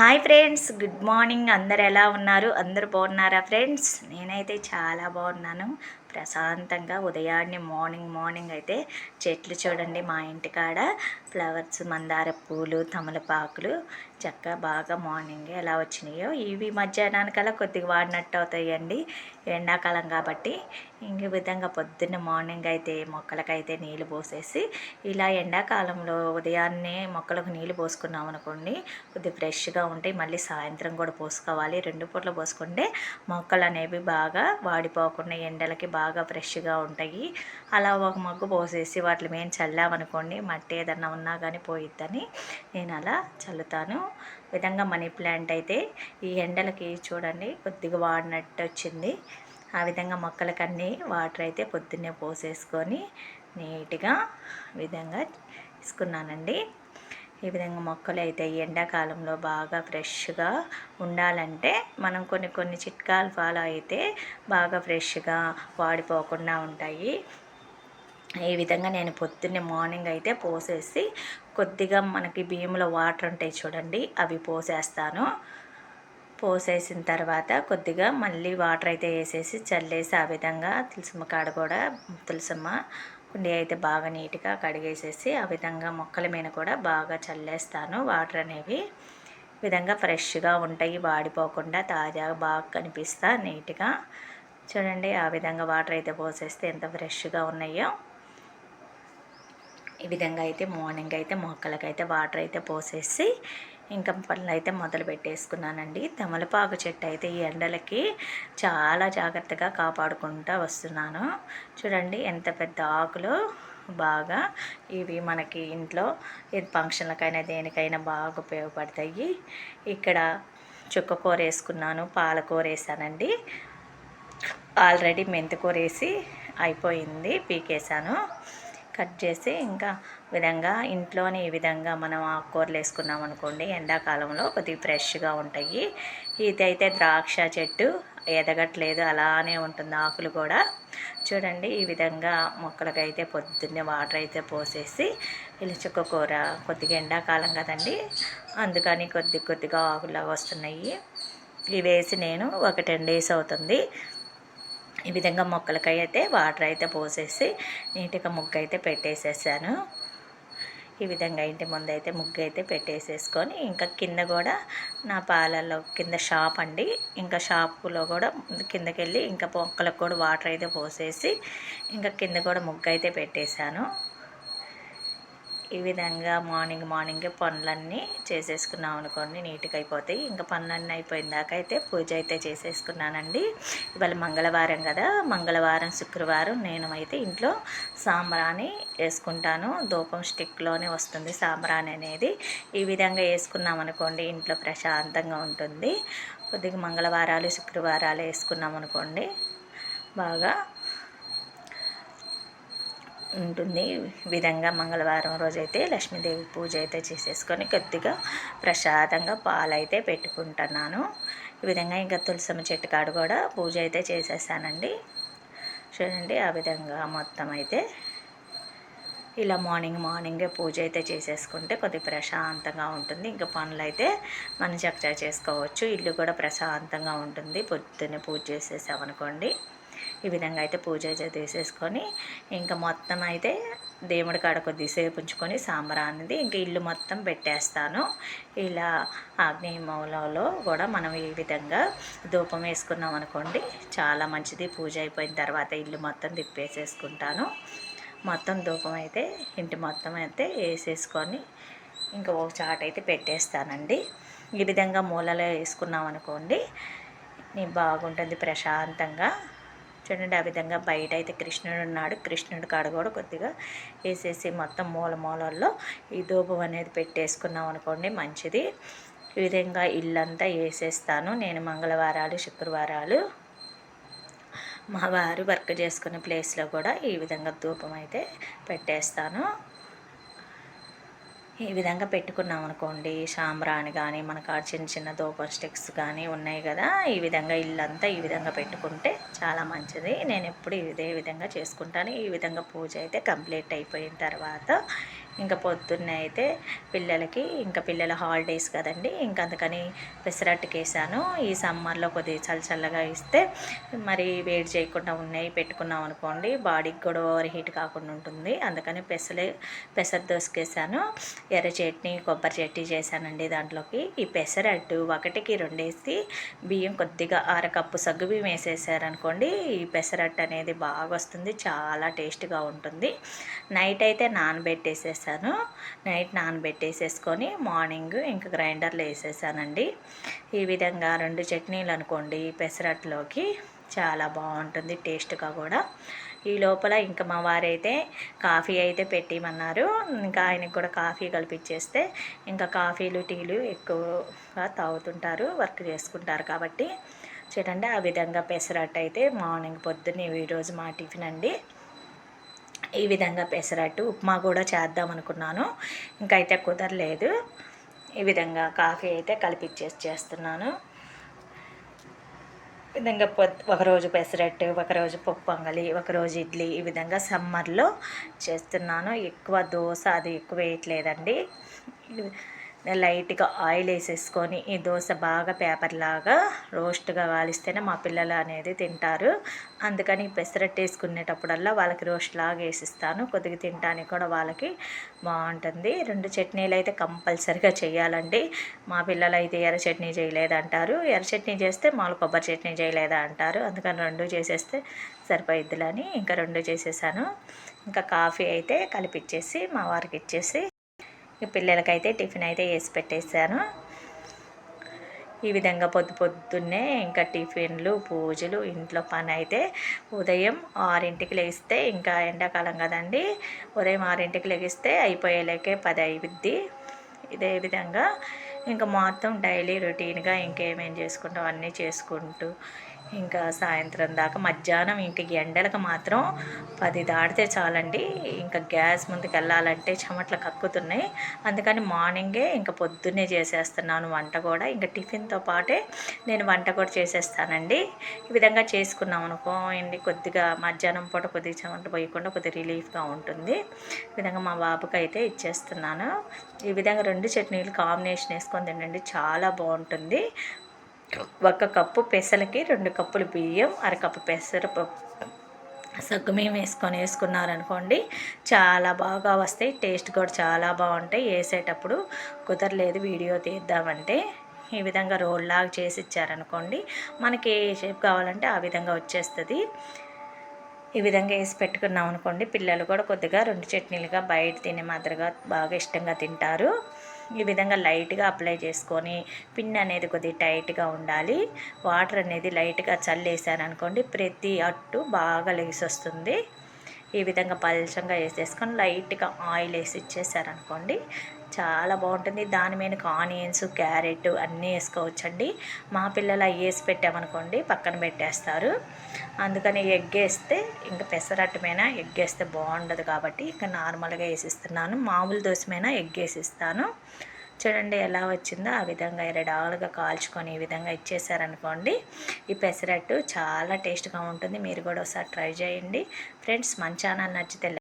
Hi friends good morning. అందరు ఎలా ఉన్నారు? అందరు బాగున్నారా ఫ్రెండ్స్? నేనైతే చాలా బాగున్నాను. ప్రశాంతంగా ఉదయాన్నే మార్నింగ్ మార్నింగ్ అయితే చెట్లు చూడండి మా ఇంటికాడ. ఫ్లవర్స్ మందార పూలు తమలపాకులు చక్కగా బాగా మార్నింగ్ ఎలా వచ్చినాయో. ఇవి మధ్యాహ్నానికల్లా కొద్దిగా వాడినట్టు అవుతాయండి. ఎండాకాలం కాబట్టి ఇంక విధంగా పొద్దున్న మార్నింగ్ అయితే మొక్కలకైతే నీళ్ళు పోసేసి ఇలా ఎండాకాలంలో ఉదయాన్నే మొక్కలకు నీళ్ళు పోసుకున్నాం అనుకోండి కొద్దిగా ఫ్రెష్గా ఉంటాయి మళ్ళీ సాయంత్రం కూడా పోసుకోవాలి. రెండు పూట్ల పోసుకుంటే మొక్కలు అనేవి బాగా వాడిపోకుండా ఎండలకి బాగా ఫ్రెష్గా ఉంటాయి. అలా ఒక మగ్గు పోసేసి వాటిని మేము చల్లామనుకోండి మట్టి ఏదన్నా ఉన్నా కానీ పోయిద్దని నేను అలా చల్లుతాను. విధంగా మనీ ప్లాంట్ అయితే ఈ ఎండలకి చూడండి కొద్దిగా వాడినట్టు వచ్చింది. ఆ విధంగా మొక్కలకన్నీ వాటర్ అయితే పొద్దున్నే పోసేసుకొని నీట్గా విధంగా తీసుకున్నానండి. ఈ విధంగా మొక్కలు అయితే ఎండాకాలంలో బాగా ఫ్రెష్గా ఉండాలంటే మనం కొన్ని కొన్ని చిట్కాలు ఫాలో అయితే బాగా ఫ్రెష్గా వాడిపోకుండా ఉంటాయి. ఈ విధంగా నేను పొద్దున్నే మార్నింగ్ అయితే పోసేసి కొద్దిగా మనకి బియ్యంలో వాటర్ ఉంటాయి చూడండి అవి పోసేస్తాను. పోసేసిన తర్వాత కొద్దిగా మళ్ళీ వాటర్ అయితే వేసేసి చల్లేసి ఆ విధంగా తులసమ్మ కాడ కూడా తులసమ్మ కుండీ అయితే బాగా నీట్గా కడిగేసేసి ఆ విధంగా మొక్కల మీద కూడా బాగా చల్లేస్తాను. వాటర్ అనేవి విధంగా ఫ్రెష్గా ఉంటాయి వాడిపోకుండా తాజాగా బాగా కనిపిస్తా నీట్గా. చూడండి ఆ విధంగా వాటర్ అయితే పోసేస్తే ఎంత ఫ్రెష్గా ఉన్నాయో. ఈ విధంగా అయితే మార్నింగ్ అయితే మొక్కలకైతే వాటర్ అయితే పోసేసి ఇంకా పనులు అయితే మొదలు పెట్టేసుకున్నానండి. తమలపాకు చెట్టు అయితే ఈ ఎండలకి చాలా జాగ్రత్తగా కాపాడుకుంటూ వస్తున్నాను. చూడండి ఎంత పెద్ద ఆకులు బాగా ఇవి మనకి ఇంట్లో ఇది ఫంక్షన్లకైనా దేనికైనా బాగా ఉపయోగపడతాయి. ఇక్కడ చుక్క కూర వేసుకున్నాను పాలకూర వేసానండి. ఆల్రెడీ మెంతికూర వేసి అయిపోయింది పీకేసాను కట్ చేసి ఇంకా విధంగా ఇంట్లోనే ఈ విధంగా మనం ఆకుకూరలు వేసుకున్నాం అనుకోండి ఎండాకాలంలో కొద్దిగా ఫ్రెష్గా ఉంటాయి. ఇది అయితే ద్రాక్ష చెట్టు ఎదగట్లేదు అలానే ఉంటుంది ఆకులు కూడా. చూడండి ఈ విధంగా మొక్కలకైతే పొద్దున్నే వాటర్ అయితే పోసేసి ఇలుచుక్క కూర కొద్దిగా ఎండాకాలం కదండి అందుకని కొద్ది కొద్దిగా ఆకులాగా వస్తున్నాయి. ఇవి వేసి నేను ఒక టెన్ డేస్ అవుతుంది. ఈ విధంగా మొక్కలకై అయితే వాటర్ అయితే పోసేసి నీట్గా ముగ్గు అయితే పెట్టేసేసాను. ఈ విధంగా ఇంటి ముందు అయితే ముగ్గు అయితే పెట్టేసేసుకొని ఇంకా కింద కూడా నా పాలల్లో కింద షాప్ అండి. ఇంకా షాపులో కూడా కిందకి వెళ్ళి ఇంకా మొక్కలకు కూడా వాటర్ అయితే పోసేసి ఇంకా కింద కూడా ముగ్గు అయితే పెట్టేశాను. ఈ విధంగా మార్నింగ్ మార్నింగే పనులన్నీ చేసేసుకున్నాం అనుకోండి నీట్గా అయిపోతాయి. ఇంకా పనులన్నీ అయిపోయిన దాకా అయితే పూజ అయితే చేసేసుకున్నానండి. ఇవాళ మంగళవారం కదా మంగళవారం శుక్రవారం నేను అయితే ఇంట్లో సాంబ్రాణి వేసుకుంటాను. ధూపం స్టిక్లోనే వస్తుంది సాంబ్రాణి అనేది. ఈ విధంగా వేసుకున్నాం అనుకోండి ఇంట్లో ప్రశాంతంగా ఉంటుంది. కొద్దిగా మంగళవారాలు శుక్రవారాలు వేసుకున్నాం అనుకోండి బాగా ఉంటుంది. విధంగా మంగళవారం రోజైతే లక్ష్మీదేవి పూజ అయితే చేసేసుకొని కొద్దిగా ప్రసాదంగా పాలైతే పెట్టుకుంటున్నాను. ఈ విధంగా ఇంకా తులసమ్మ చెట్టు కాడ కూడా పూజ అయితే చేసేసానండి చూడండి ఆ విధంగా మొత్తం అయితే ఇలా మార్నింగ్ మార్నింగే పూజ అయితే చేసేసుకుంటే కొద్దిగా ప్రశాంతంగా ఉంటుంది. ఇంకా పనులు అయితే మనం చక్కగా చేసుకోవచ్చు. ఇల్లు కూడా ప్రశాంతంగా ఉంటుంది. పొద్దున్నే పూజ చేసేసామనుకోండి. ఈ విధంగా అయితే పూజ తీసేసుకొని ఇంకా మొత్తం అయితే దేవుడి కాడ కొద్దిసేపు ఉంచుకొని సాంబ్రానిది ఇంకా ఇల్లు మొత్తం పెట్టేస్తాను. ఇలా ఆగ్నేయ కూడా మనం ఈ విధంగా ధూపం వేసుకున్నాం అనుకోండి చాలా మంచిది. పూజ అయిపోయిన తర్వాత ఇల్లు మొత్తం తిప్పేసేసుకుంటాను. మొత్తం ధూపం అయితే ఇంటి మొత్తం అయితే వేసేసుకొని ఇంకా ఒక చాట అయితే పెట్టేస్తానండి. ఈ విధంగా మూలలో వేసుకున్నాం అనుకోండి బాగుంటుంది ప్రశాంతంగా. చూడండి ఆ విధంగా బయట అయితే కృష్ణుడు ఉన్నాడు. కృష్ణుడి కాడ కూడా కొద్దిగా వేసేసి మొత్తం మూల మూలల్లో ఈ ధూపం అనేది పెట్టేసుకున్నాం అనుకోండి మంచిది. ఈ విధంగా ఇల్లంతా వేసేస్తాను. నేను మంగళవారాలు శుక్రవారాలు మా వారు వర్క్ చేసుకునే ప్లేస్లో కూడా ఈ విధంగా ధూపం అయితే పెట్టేస్తాను. ఈ విధంగా పెట్టుకున్నాం అనుకోండి. సాంబ్రాణి కానీ మనకు చిన్న చిన్న దోప స్టిక్స్ కానీ ఉన్నాయి కదా. ఈ విధంగా ఇల్లంతా ఈ విధంగా పెట్టుకుంటే చాలా మంచిది. నేను ఎప్పుడు ఇదే విధంగా చేసుకుంటాను. ఈ విధంగా పూజ అయితే కంప్లీట్ అయిపోయిన తర్వాత ఇంకా పొద్దున్నే అయితే పిల్లలకి ఇంకా పిల్లల హాలిడేస్ కదండి. ఇంకా అందుకని పెసరట్టుకేసాను. ఈ సమ్మర్లో కొద్దిగా చల్ల చల్లగా ఇస్తే మరి వేడి చేయకుండా ఉన్నాయి పెట్టుకున్నాం అనుకోండి బాడీకి కూడా ఓవర్ హీట్ కాకుండా ఉంటుంది. అందుకని పెసలే పెసర దోసకేసాను. ఎర్ర చట్నీ కొబ్బరి చట్నీ చేశానండి దాంట్లోకి. ఈ పెసరట్టు ఒకటికి రెండేసి బియ్యం కొద్దిగా అర కప్పు సగ్గు బియ్యం వేసేసారనుకోండి ఈ పెసరట్టు అనేది బాగా వస్తుంది చాలా టేస్ట్గా ఉంటుంది. నైట్ అయితే చేశాను. నైట్ నానబెట్టేసేసుకొని మార్నింగ్ ఇంకా గ్రైండర్లో వేసేసానండి. ఈ విధంగా రెండు చట్నీలు అనుకోండి పెసరట్లోకి చాలా బాగుంటుంది టేస్ట్గా కూడా. ఈ లోపల ఇంకా మా వారైతే కాఫీ అయితే పెట్టిమన్నారు. ఇంకా ఆయనకి కూడా కాఫీ కలిపిచ్చేస్తే ఇంకా కాఫీలు టీలు ఎక్కువగా తాగుతుంటారు వర్క్ చేసుకుంటారు కాబట్టి. చూడండి ఆ విధంగా పెసరట్టు అయితే మార్నింగ్ పొద్దున్న ఈరోజు మా టిఫిన్ అండి. ఈ విధంగా పెసరట్టు ఉప్మా కూడా చేద్దాం అనుకున్నాను ఇంకైతే కుదరలేదు. ఈ విధంగా కాఫీ అయితే కలిపిచ్చేసి చేస్తున్నాను. విధంగా పొద్దు ఒకరోజు పెసరట్టు ఒకరోజు పప్పు పొంగలి ఒకరోజు ఇడ్లీ ఈ విధంగా సమ్మర్లో చేస్తున్నాను. ఎక్కువ దోశ అది ఎక్కువ వేయట్లేదండి. లైట్గా ఆయిల్ వేసేసుకొని ఈ దోశ బాగా పేపర్ లాగా రోస్ట్గా కాలిస్తేనే మా పిల్లలు అనేది తింటారు. అందుకని పెసరట్టు వేసుకునేటప్పుడల్లా వాళ్ళకి రోస్ట్ లాగా వేసిస్తాను. కొద్దిగా తినడానికి కూడా వాళ్ళకి బాగుంటుంది. రెండు చట్నీలు అయితే కంపల్సరిగా చేయాలండి. మా పిల్లలు అయితే ఎర్ర చట్నీ చేయలేదంటారు. ఎర్ర చట్నీ చేస్తే మామూలు కొబ్బరి చట్నీ చేయలేదా అంటారు. అందుకని రెండు చేసేస్తే సరిపోయిద్దులని ఇంకా రెండు చేసేసాను. ఇంకా కాఫీ అయితే కలిపిచ్చేసి మా వారికి ఇచ్చేసి పిల్లలకైతే టిఫిన్ అయితే వేసి పెట్టేశాను. ఈ విధంగా పొద్దు పొద్దున్నే ఇంకా టిఫిన్లు పూజలు ఇంట్లో పని అయితే ఉదయం ఆరింటికి లేస్తే ఇంకా ఎండాకాలం కదండి. ఉదయం ఆరింటికి లెగిస్తే అయిపోయేలేకే పది అయిద్ది. ఇదే విధంగా ఇంకా మొత్తం డైలీ రొటీన్గా ఇంకేమేం చేసుకుంటాం అన్నీ చేసుకుంటూ ఇంకా సాయంత్రం దాకా మధ్యాహ్నం ఇంకా ఎండలకు మాత్రం పది దాటితే చాలండి. ఇంకా గ్యాస్ ముందుకు వెళ్ళాలంటే చెమట్లు కక్కుతున్నాయి. అందుకని మార్నింగే ఇంకా పొద్దున్నే చేసేస్తున్నాను వంట కూడా. ఇంకా టిఫిన్తో పాటే నేను వంట కూడా చేసేస్తానండి. ఈ విధంగా చేసుకున్నాం అనుకోండి కొద్దిగా మధ్యాహ్నం పూట కొద్దిగా చెమట పోయకుండా కొద్దిగా రిలీఫ్గా ఉంటుంది. ఈ విధంగా మా బాబుకి అయితే ఇచ్చేస్తున్నాను. ఈ విధంగా రెండు చట్నీలు కాంబినేషన్ వేసుకొని తినండి. చాలా బాగుంటుంది. ఒక కప్పు పెసలకి రెండు కప్పులు బియ్యం అరకప్పు పెసరపప్పు సగ్గుమేం వేసుకొని వేసుకున్నారనుకోండి చాలా బాగా వస్తాయి. టేస్ట్ కూడా చాలా బాగుంటాయి. వేసేటప్పుడు కుదరలేదు వీడియో తీద్దామంటే. ఈ విధంగా రోల్ లాగా చేసి ఇచ్చారనుకోండి మనకి ఏ షేప్ కావాలంటే ఆ విధంగా వచ్చేస్తుంది. ఈ విధంగా వేసి పెట్టుకున్నాం అనుకోండి పిల్లలు కూడా కొద్దిగా రెండు చట్నీలుగా బయట తినే మాదిరిగా బాగా ఇష్టంగా తింటారు. ఈ విధంగా లైట్గా అప్లై చేసుకొని పిన్ అనేది కొద్దిగా టైట్గా ఉండాలి. వాటర్ అనేది లైట్గా చల్లేసాను అనుకోండి ప్రతి అట్టు బాగా లెగిసి వస్తుంది. ఈ విధంగా పలచంగా వేసేసుకొని లైట్గా ఆయిల్ వేసి ఇచ్చేసారనుకోండి చాలా బాగుంటుంది. దాని మీద ఆనియన్స్ క్యారెట్ అన్నీ వేసుకోవచ్చండి. మా పిల్లలు అవి వేసి పెట్టామనుకోండి పక్కన పెట్టేస్తారు. అందుకని ఎగ్ వేస్తే ఇంకా పెసరట్టు మీద ఎగ్ వేస్తే బాగుండదు కాబట్టి ఇంకా నార్మల్గా వేసిస్తున్నాను. మామూలు దోశ మీద ఎగ్ వేసిస్తాను. చూడండి ఎలా వచ్చిందో ఆ విధంగా ఎరడాలుగా కాల్చుకొని ఈ విధంగా ఇచ్చేసారనుకోండి ఈ పెసరట్టు చాలా టేస్ట్గా ఉంటుంది. మీరు కూడా ఒకసారి ట్రై చేయండి. ఫ్రెండ్స్ మన ఛానల్ నచ్చితే